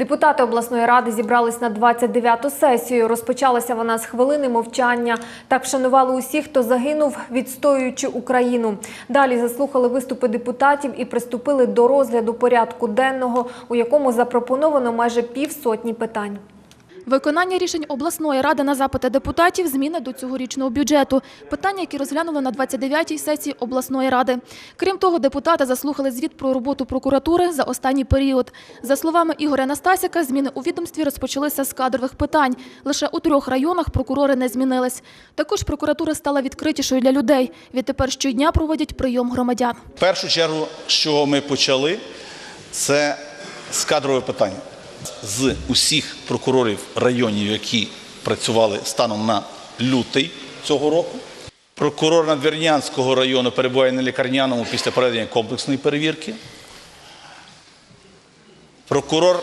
Депутати обласної ради зібрались на 29-ту сесію. Розпочалася вона з хвилини мовчання. Так вшанували усіх, хто загинув, відстоюючи Україну. Далі заслухали виступи депутатів і приступили до розгляду порядку денного, у якому запропоновано майже півсотні питань. Виконання рішень обласної ради на запити депутатів, зміни до цьогорічного бюджету. Питання, які розглянули на 29-й сесії обласної ради. Крім того, депутати заслухали звіт про роботу прокуратури за останній період. За словами Ігоря Настасяка, зміни у відомстві розпочалися з кадрових питань. Лише у трьох районах прокурори не змінились. Також прокуратура стала відкритішою для людей. Відтепер щодня проводять прийом громадян. В першу чергу, з чого ми почали, це з кадрове питання. З усіх прокурорів районів, які працювали станом на лютий цього року, прокурор Надвірнянського району перебуває на лікарняному після проведення комплексної перевірки. Прокурор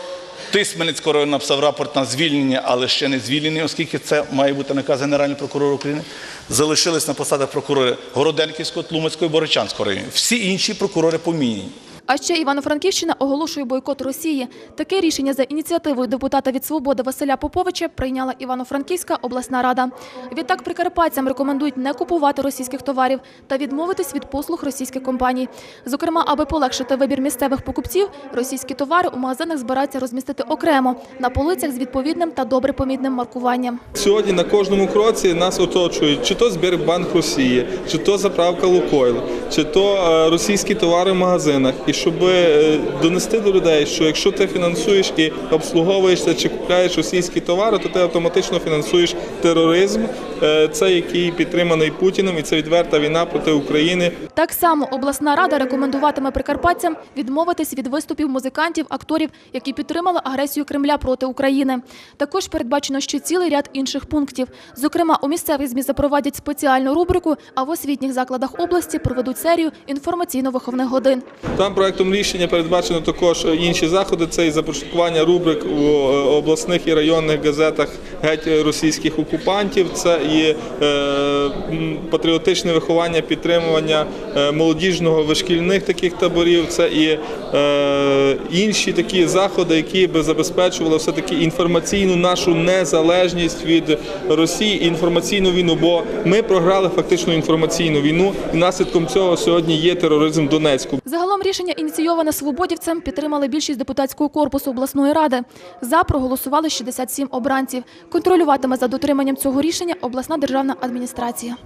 Тисменницького району написав рапорт на звільнення, але ще не звільнений, оскільки це має бути наказ Генерального прокурора України. Залишились на посадах прокурори Городенківського, Тлумацького і Боричанського районів. Всі інші прокурори поміняні. А ще Івано-Франківщина оголошує бойкот Росії. Таке рішення за ініціативою депутата від «Свободи» Василя Поповича прийняла Івано-Франківська обласна рада. Відтак прикарпатцям рекомендують не купувати російських товарів та відмовитись від послуг російських компаній. Зокрема, аби полегшити вибір місцевих покупців, російські товари у магазинах збираються розмістити окремо на полицях з відповідним та добре помітним маркуванням. Сьогодні на кожному кроці нас оточують чи то Збірбанк Росії, чи то заправка Лукойл, чи то е, російські товари в магазинах. І щоб е, донести до людей, що якщо ти фінансуєш і обслуговуєшся чи купляєш російські товари, то ти автоматично фінансуєш тероризм, е, це який підтриманий Путіним, і це відверта війна проти України. Так само обласна рада рекомендуватиме прикарпатцям відмовитись від виступів музикантів, акторів, які підтримали агресію Кремля проти України. Також передбачено ще цілий ряд інших пунктів. Зокрема, у місцевих ЗМІ запровадять спеціальну рубрику, а в освітніх закладах області проведуть серію інформаційно-виховних годин. Там проектом рішення передбачено також інші заходи. Це і започаткування рубрик у е, обласних і районних газетах геть російських окупантів. Це і е, патріотичне виховання, підтримування е, молодіжного вишкільних таких таборів. Це і інші такі заходи, які би забезпечували все таки інформаційну нашу незалежність від Росії, інформаційну війну. Бо ми програли фактично інформаційну війну, і наслідком цього сьогодні є тероризм в Донецьку. Загалом рішення ініційоване свободівцем підтримали більшість депутатського корпусу обласної ради. За проголосували 67 обранців. Контролюватиме за дотриманням цього рішення обласна державна адміністрація.